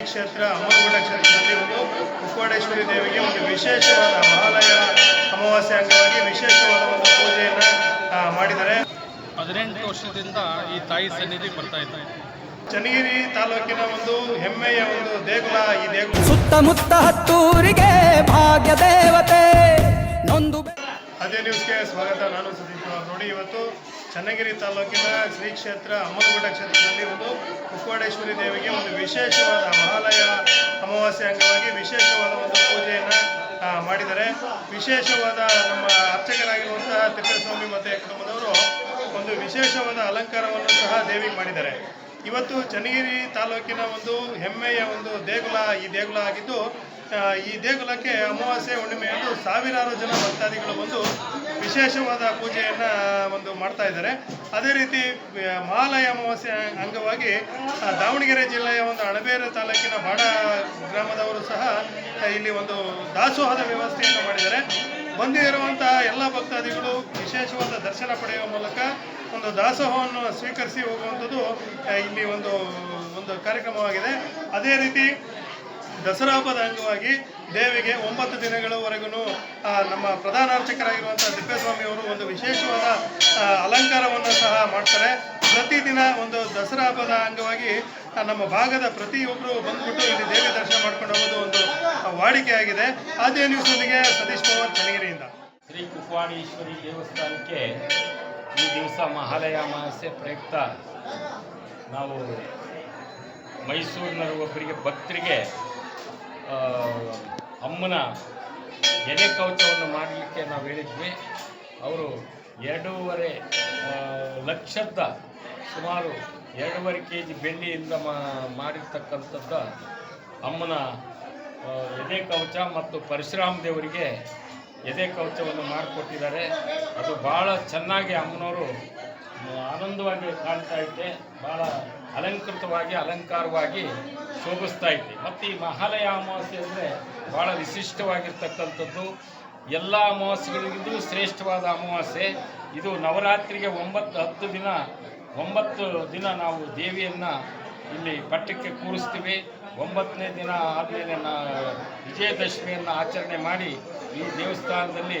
ಕ್ಷೇತ್ರ ಅಮ್ಮನಗುಡ್ಡ ಕ್ಷೇತ್ರದಲ್ಲಿ ಒಂದು ಕುಕ್ಕೋಡೇಶ್ವರಿ ದೇವಿಗೆ ಒಂದು ವಿಶೇಷವಾದ ಮಹಾಲಯ ಅಮಾವಾಸ್ಯೆ ಅಂಗವಾಗಿ ವಿಶೇಷವಾದ ಒಂದು ಪೂಜೆಯನ್ನು ಮಾಡಿದ್ದಾರೆ. ಹದಿನೆಂಟು ವರ್ಷದಿಂದ ಈ ತಾಯಿ ಸನ್ನಿಧಿ ಬರ್ತಾ ಇದ್ದಾರೆ ಚನ್ನಗಿರಿ ತಾಲೂಕಿನ ಒಂದು ಹೆಮ್ಮೆಯ ಒಂದು ದೇಗುಲ ಈ ದೇಗುಲ ಸುತ್ತಮುತ್ತ ಹತ್ತೂರಿಗೆ ಭಾಗ್ಯ ದೇವತೆ. ಅದೇ ನ್ಯೂಸ್ಗೆ ಸ್ವಾಗತ. ನಾನು ಸುದೀಪ್ ನೋಡಿ, ಇವತ್ತು ಚನ್ನಗಿರಿ ತಾಲೂಕಿನ ಶ್ರೀ ಕ್ಷೇತ್ರ ಅಮ್ಮನಗುಡ್ಡ ಕ್ಷೇತ್ರದಲ್ಲಿ ಒಂದು ಮುಕ್ಕವಾಡೇಶ್ವರಿ ದೇವಿಗೆ ಒಂದು ವಿಶೇಷವಾದ ಮಹಾಲಯ ಅಮಾವಾಸ್ಯೆ ಅಂಗವಾಗಿ ವಿಶೇಷವಾದ ಒಂದು ಪೂಜೆಯನ್ನು ಮಾಡಿದ್ದಾರೆ. ವಿಶೇಷವಾದ ನಮ್ಮ ಅರ್ಚಕರಾಗಿರುವಂತಹ ತಿಪ್ಪೇಸ್ವಾಮಿ ಮತ್ತು ಕುಟುಂಬದವರು ಒಂದು ವಿಶೇಷವಾದ ಅಲಂಕಾರವನ್ನು ಸಹ ದೇವಿಗೆ ಮಾಡಿದ್ದಾರೆ. ಇವತ್ತು ಚನ್ನಗಿರಿ ತಾಲೂಕಿನ ಒಂದು ಹೆಮ್ಮೆಯ ಒಂದು ದೇಗುಲ, ಈ ದೇಗುಲ ಆಗಿದ್ದು ಈ ದೇಗುಲಕ್ಕೆ ಅಮಾವಾಸ್ಯೆ ಹುಣ್ಣಿಮೆಯಂದು ಸಾವಿರಾರು ಜನ ಭಕ್ತಾದಿಗಳು ಬಂದು ವಿಶೇಷವಾದ ಪೂಜೆಯನ್ನು ಒಂದು ಮಾಡ್ತಾ ಇದ್ದಾರೆ. ಅದೇ ರೀತಿ ಮಹಾಲಯ ಅಮಾವಾಸ್ಯೆ ಅಂಗವಾಗಿ ದಾವಣಗೆರೆ ಜಿಲ್ಲೆಯ ಒಂದು ಅಣಬೇರು ತಾಲೂಕಿನ ಬಾಡ ಗ್ರಾಮದವರು ಸಹ ಇಲ್ಲಿ ಒಂದು ದಾಸೋಹದ ವ್ಯವಸ್ಥೆಯನ್ನು ಮಾಡಿದ್ದಾರೆ. ಬಂದಿರುವಂತಹ ಎಲ್ಲ ಭಕ್ತಾದಿಗಳು ವಿಶೇಷವಾದ ದರ್ಶನ ಪಡೆಯುವ ಮೂಲಕ ಒಂದು ದಾಸೋಹವನ್ನು ಸ್ವೀಕರಿಸಿ ಹೋಗುವಂಥದ್ದು ಇಲ್ಲಿ ಒಂದು ಒಂದು ಕಾರ್ಯಕ್ರಮವಾಗಿದೆ. ಅದೇ ರೀತಿ ದಸರಾ ಹಬ್ಬದ ಅಂಗವಾಗಿ ದೇವಿಗೆ ಒಂಬತ್ತು ದಿನಗಳವರೆಗೂ ನಮ್ಮ ಪ್ರಧಾನ ಅರ್ಚಕರಾಗಿರುವಂಥ ತಿಪ್ಪೇಸ್ವಾಮಿಯವರು ಒಂದು ವಿಶೇಷವಾದ ಅಲಂಕಾರವನ್ನು ಸಹ ಮಾಡ್ತಾರೆ. ಪ್ರತಿದಿನ ಒಂದು ದಸರಾ ಹಬ್ಬದ ಅಂಗವಾಗಿ ನಮ್ಮ ಭಾಗದ ಪ್ರತಿಯೊಬ್ಬರು ಬಂದ್ಬಿಟ್ಟು ಇಲ್ಲಿ ದೇವಿ ದರ್ಶನ ಮಾಡ್ಕೊಂಡು ಹೋಗೋದು ಒಂದು ವಾಡಿಕೆಯಾಗಿದೆ ಅದೇ ನ್ಯೂಸ್ನೊಂದಿಗೆ ಸತೀಶ್ ಪವಾರ್ ಚನ್ನಗಿರಿಯಿಂದ. ಶ್ರೀ ಕುಕ್ವಾಡೇಶ್ವರಿ ದೇವಸ್ಥಾನಕ್ಕೆ ಈ ದಿವಸ ಮಹಾಲಯ ಅಮಾವಾಸ್ಯೆ ಪ್ರಯುಕ್ತ ನಾವು ಮೈಸೂರಿನಲ್ಲಿ ಒಬ್ಬರಿಗೆ ಭಕ್ತರಿಗೆ ಅಮ್ಮನ ಎಲೆ ಕವಚವನ್ನು ಮಾಡಲಿಕ್ಕೆ ನಾವು ಹೇಳಿದ್ವಿ. ಅವರು ಎರಡೂವರೆ ಲಕ್ಷದ ಸುಮಾರು ಎರಡೂವರೆ ಕೆ ಜಿ ಬೆಳ್ಳಿಯಿಂದ ಮಾಡಿರ್ತಕ್ಕಂಥದ್ದ ಅಮ್ಮನ ಎದೆ ಕವಚ ಮತ್ತು ಪರಶುರಾಮ ದೇವರಿಗೆ ಎದೆ ಕವಚವನ್ನು ಮಾಡಿಕೊಟ್ಟಿದ್ದಾರೆ. ಅದು ಭಾಳ ಚೆನ್ನಾಗಿ ಅಮ್ಮನವರು ಆನಂದವಾಗಿ ಕಾಣ್ತಾ ಇದೆ ಭಾಳ ಅಲಂಕೃತವಾಗಿ, ಅಲಂಕಾರವಾಗಿ ಶೋಭಿಸ್ತಾ ಇದೆ ಮತ್ತು ಈ ಮಹಾಲಯ ಅಮಾವಾಸ್ಯೆ ಅಂದರೆ ಭಾಳ ವಿಶಿಷ್ಟವಾಗಿರ್ತಕ್ಕಂಥದ್ದು. ಎಲ್ಲ ಅಮಾವಾಸ್ಯೆಗಳಿಗಿಂತಲೂ ಶ್ರೇಷ್ಠವಾದ ಅಮಾವಾಸ್ಯೆ. ಇದು ನವರಾತ್ರಿಗೆ ಒಂಬತ್ತು, ಹತ್ತು ದಿನ, ಒಂಬತ್ತು ದಿನ ನಾವು ದೇವಿಯನ್ನು ಇಲ್ಲಿ ಪಟ್ಟಕ್ಕೆ ಕೂರಿಸ್ತೀವಿ. ಒಂಬತ್ತನೇ ದಿನ ಆದಮೇಲೆ ನಾ ವಿಜಯದಶಮಿಯನ್ನು ಆಚರಣೆ ಮಾಡಿ ಈ ದೇವಸ್ಥಾನದಲ್ಲಿ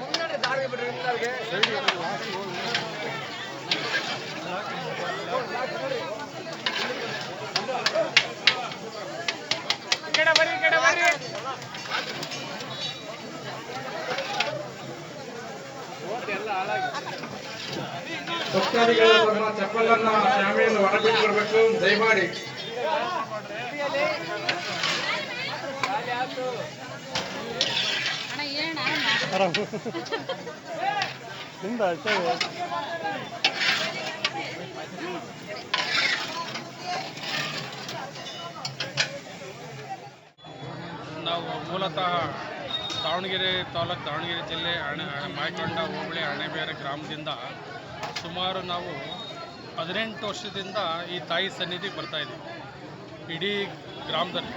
முன்னாடி தாழ்வு பெற்று இருக்கு ಭಕ್ತಾದಿಗಳು ಚಪ್ಪಲನ್ನ ಶಾಮಿಯನ್ನು ಹೊರಬಿಟ್ಟು ಬರಬೇಕು. ದಯಮಾಡಿ. ನಾವು ಮೂಲತಃ ದಾವಣಗೆರೆ ತಾಲೂಕು ದಾವಣಗೆರೆ ಜಿಲ್ಲೆ ಅಣೆ ಮಾಯಕೊಂಡ, ಹೋಬಳಿ ಅಣೆಬೇರೆ ಗ್ರಾಮದಿಂದ ಸುಮಾರು ನಾವು ಹದಿನೆಂಟು ವರ್ಷದಿಂದ ಈ ತಾಯಿ ಸನ್ನಿಧಿಗೆ ಬರ್ತಾ ಇದ್ದೀವಿ. ಇಡೀ ಗ್ರಾಮದಲ್ಲಿ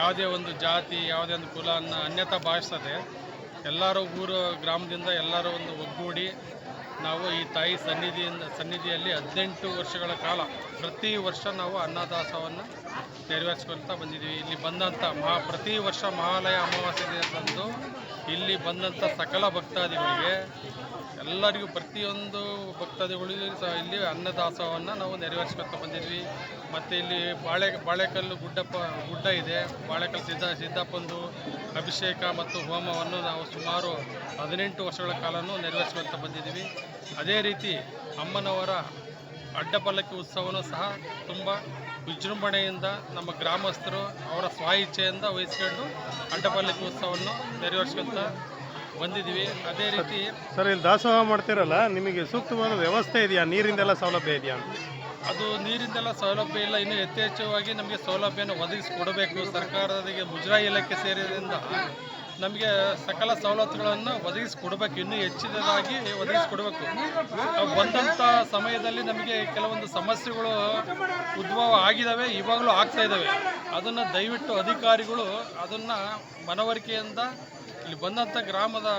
ಯಾವುದೇ ಒಂದು ಜಾತಿ, ಯಾವುದೇ ಒಂದು ಕುಲ ಅನ್ನ ಅನ್ಯತಾ ಭಾವಿಸದೆ ಎಲ್ಲರೂ ಊರು, ಗ್ರಾಮದಿಂದ ಎಲ್ಲರೂ ಒಂದು ಒಗ್ಗೂಡಿ ನಾವು ಈ ತಾಯಿ ಸನ್ನಿಧಿಯಿಂದ ಸನ್ನಿಧಿಯಲ್ಲಿ ಹದಿನೆಂಟು ವರ್ಷಗಳ ಕಾಲ ಪ್ರತಿ ವರ್ಷ ನಾವು ಅನ್ನದಾಸವನ್ನು ನೆರವೇರಿಸ್ಕೊಳ್ತಾ ಬಂದಿದ್ದೀವಿ. ಇಲ್ಲಿ ಬಂದಂಥ ಮಹಾ, ಪ್ರತಿ ವರ್ಷ ಮಹಾಲಯ ಅಮಾವಾಸ್ಯೆ ದಿವಸದಂದು ಇಲ್ಲಿ ಬಂದಂಥ ಸಕಲ ಭಕ್ತಾದಿಗಳಿಗೆ, ಎಲ್ಲರಿಗೂ ಪ್ರತಿಯೊಂದು ಭಕ್ತಾದಿಗಳಿಗೂ ಸಹ ಇಲ್ಲಿ ಅನ್ನದಾಸವನ್ನು ನಾವು ನೆರವೇರಿಸ್ಕೊಳ್ತಾ ಬಂದಿದ್ವಿ. ಮತ್ತು ಇಲ್ಲಿ ಬಾಳೆ, ಬಾಳೆಕಲ್ಲು ಗುಡ್ಡಪ್ಪ, ಗುಡ್ಡ ಇದೆ. ಬಾಳೆಕಲ್ಲು ಸಿದ್ಧ ಸಿದ್ದಪ್ಪಂದು ಅಭಿಷೇಕ ಮತ್ತು ಹೋಮವನ್ನು ನಾವು ಸುಮಾರು ಹದಿನೆಂಟು ವರ್ಷಗಳ ಕಾಲನೂ ನೆರವೇರಿಸ್ಕೊಳ್ತಾ ಬಂದಿದ್ದೀವಿ. ಅದೇ ರೀತಿ ಅಮ್ಮನವರ ಅಡ್ಡಪಲ್ಲಕ್ಕಿ ಉತ್ಸವನೂ ಸಹ ತುಂಬ ವಿಜೃಂಭಣೆಯಿಂದ ನಮ್ಮ ಗ್ರಾಮಸ್ಥರು ಅವರ ಸ್ವ ಇಚ್ಛೆಯಿಂದ ವಹಿಸ್ಕೊಂಡು ಅಡ್ಡಪಲ್ಲಿ ಉತ್ಸವವನ್ನು ನೆರವೇರಿಸ್ಕೊಂತ ಬಂದಿದ್ದೀವಿ. ಅದೇ ರೀತಿ ಸರ್ ಇಲ್ಲಿ ದಾಸೋಹ ಮಾಡ್ತಿರಲ್ಲ ನಿಮಗೆ ಸೂಕ್ತವಾದ ವ್ಯವಸ್ಥೆ ಇದೆಯಾ? ನೀರಿಂದೆಲ್ಲ ಸೌಲಭ್ಯ ಇದೆಯಾ ಅದು ನೀರಿಂದೆಲ್ಲ ಸೌಲಭ್ಯ ಇಲ್ಲ. ಇನ್ನೂ ಯಥೇಚ್ಛವಾಗಿ ನಮಗೆ ಸೌಲಭ್ಯನ ಒದಗಿಸಿಕೊಡಬೇಕು. ಸರ್ಕಾರದಿಗೆ ಮುಜರಾಯಿ ಇಲಾಖೆ ಸೇರಿದ್ರಿಂದ ನಮಗೆ ಸಕಲ ಸವಲತ್ತುಗಳನ್ನು ಒದಗಿಸಿಕೊಡ್ಬೇಕು ಇನ್ನೂ ಹೆಚ್ಚಿನದಾಗಿ ಒದಗಿಸಿಕೊಡ್ಬೇಕು. ಬಂದಂಥ ಸಮಯದಲ್ಲಿ ನಮಗೆ ಕೆಲವೊಂದು ಸಮಸ್ಯೆಗಳು ಉದ್ಭವ ಆಗಿದ್ದಾವೆ ಇವಾಗಲೂ ಆಗ್ತಾ ಇದ್ದಾವೆ ಅದನ್ನು ದಯವಿಟ್ಟು ಅಧಿಕಾರಿಗಳು ಅದನ್ನು ಮನವರಿಕೆಯಿಂದ ಇಲ್ಲಿ ಬಂದಂಥ ಗ್ರಾಮದ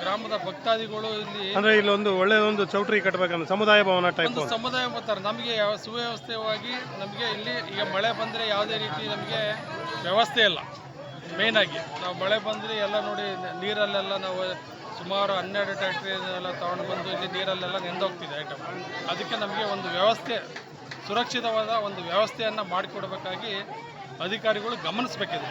ಗ್ರಾಮದ ಭಕ್ತಾದಿಗಳು ಇಲ್ಲಿ ಅಂದ್ರೆ ಇಲ್ಲೊಂದು ಒಳ್ಳೆಯ ಒಂದು ಚೌಟ್ರಿ ಕಟ್ಟಬೇಕಂದ್ರೆ ಸಮುದಾಯ ಭವನ ಟೈಪ್ ಸಮುದಾಯ ಬರ್ತಾರೆ ನಮಗೆ ಯಾವ ಸುವ್ಯವಸ್ಥೆವಾಗಿ ನಮಗೆ ಇಲ್ಲಿ ಈಗ ಮಳೆ ಬಂದರೆ ಯಾವುದೇ ರೀತಿ ನಮಗೆ ವ್ಯವಸ್ಥೆ ಇಲ್ಲ. ಮೇಯ್ನಾಗಿ ನಾವು ಮಳೆ ಬಂದರೆ ಎಲ್ಲ ನೋಡಿ ನೀರಲ್ಲೆಲ್ಲ ನಾವು ಸುಮಾರು ಹನ್ನೆರಡು ಟ್ಯಾಕ್ಟ್ರಿ ಎಲ್ಲ ತಗೊಂಡು ಬಂದು ಇಲ್ಲಿ ನೀರಲ್ಲೆಲ್ಲ ನೆಂದೋಗ್ತಿದೆ ಐಟಮ್ ಅದಕ್ಕೆ ನಮಗೆ ಒಂದು ವ್ಯವಸ್ಥೆ ಸುರಕ್ಷಿತವಾದ ಒಂದು ವ್ಯವಸ್ಥೆಯನ್ನು ಮಾಡಿಕೊಡ್ಬೇಕಾಗಿ ಅಧಿಕಾರಿಗಳು ಗಮನಿಸಬೇಕಿದೆ.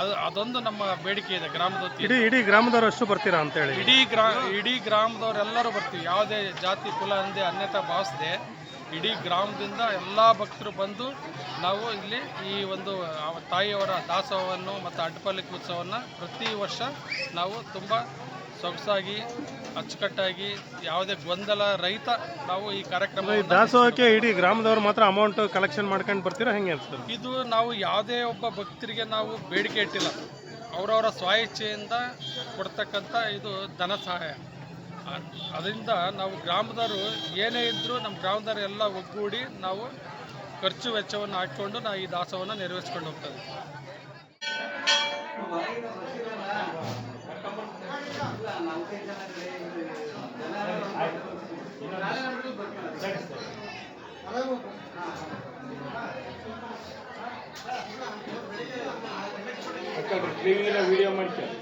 ಅದು ಅದೊಂದು ನಮ್ಮ ಬೇಡಿಕೆ ಇದೆ ಗ್ರಾಮದ. ಇಡೀ ಇಡೀ ಗ್ರಾಮದವರು ಅಷ್ಟು ಬರ್ತೀರಾ ಅಂತ ಹೇಳಿ? ಇಡೀ ಗ್ರಾ ಇಡೀ ಗ್ರಾಮದವರೆಲ್ಲರೂ ಬರ್ತೀವಿ. ಯಾವುದೇ ಜಾತಿ ಕುಲ ಅಂದೆ ಅನ್ಯತಾ ಭಾವಿಸದೆ ಇಡೀ ಗ್ರಾಮದಿಂದ ಎಲ್ಲ ಭಕ್ತರು ಬಂದು ನಾವು ಇಲ್ಲಿ ಈ ಒಂದು ತಾಯಿಯವರ ದಾಸೋಹವನ್ನು ಮತ್ತು ಅಡ್ಡಪಲ್ಲಿ ಉತ್ಸವವನ್ನು ಪ್ರತಿ ವರ್ಷ ನಾವು ತುಂಬ ಸೊಗಸಾಗಿ ಅಚ್ಚುಕಟ್ಟಾಗಿ ಯಾವುದೇ ಗೊಂದಲ ರಹಿತ ನಾವು ಈ ಕಾರ್ಯಕ್ರಮ ದಾಸೋಹಕ್ಕೆ ಇಡೀ ಗ್ರಾಮದವ್ರು ಮಾತ್ರ ಅಮೌಂಟ್ ಕಲೆಕ್ಷನ್ ಮಾಡ್ಕೊಂಡು ಬರ್ತೀರಾ? ಹೆಂಗೆ ಅಂತ ಇದು ನಾವು ಯಾವುದೇ ಒಬ್ಬ ಭಕ್ತರಿಗೆ ನಾವು ಬೇಡಿಕೆ ಇಟ್ಟಿಲ್ಲ. ಅವರವರ ಸ್ವಇಚ್ಛೆಯಿಂದ ಕೊಡ್ತಕ್ಕಂಥ ಇದು ಧನ ಸಹಾಯ. ಅದರಿಂದ ನಾವು ಗ್ರಾಮದವರು ಏನೇ ಇದ್ದರೂ ನಮ್ಮ ಗ್ರಾಮದವರು ಎಲ್ಲ ಒಗ್ಗೂಡಿ ನಾವು ಖರ್ಚು ವೆಚ್ಚವನ್ನು ಹಾಕ್ಕೊಂಡು ನಾವು ಈ ದಾಸವನ್ನು ನೆರವೇರಿಸ್ಕೊಂಡು ಹೋಗ್ತದೆ ವಿಡಿಯೋ ಮಾಡ್ತೀವಿ